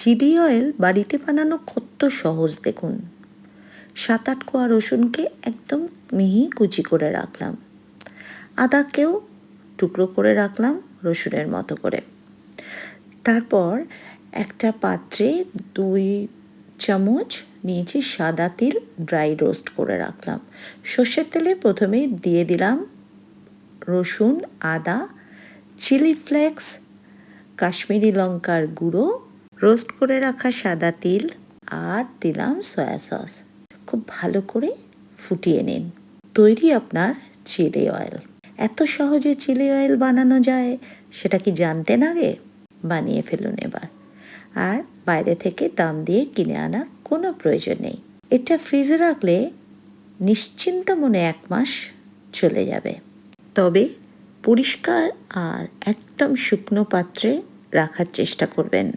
Chilli oil বাড়িতে বানানো কত সহজ দেখুন। সাত আট কোয়া রসুনকে একদম মিহি কুচি করে রাখলাম। আদাকেও টুকরো করে রাখলাম রসুনের মতো করে। তারপর একটা পাত্রে দুই চামচ নিয়েছি সাদা তিল ড্রাই রোস্ট করে রাখলাম। সর্ষের তেলে প্রথমে দিয়ে দিলাম রসুন, আদা, চিলি ফ্লেক্স, কাশ্মীরি লঙ্কার গুঁড়ো রোস্ট করে রাখা সাদা তিল আর দিলাম সয়া সস। খুব ভালো করে ফুটিয়ে নিন। তৈরি আপনার চিলি অয়েল। এত সহজে চিলি অয়েল বানানো যায়, সেটা কি জানতেন আগে? বানিয়ে ফেলুন এবার। আর বাইরে থেকে দাম দিয়ে কিনে আনার কোনো প্রয়োজন নেই। এটা ফ্রিজে রাখলে নিশ্চিন্ত মনে এক মাস চলে যাবে। তবে পরিষ্কার আর একদম শুকনো পাত্রে রাখার চেষ্টা করবেন।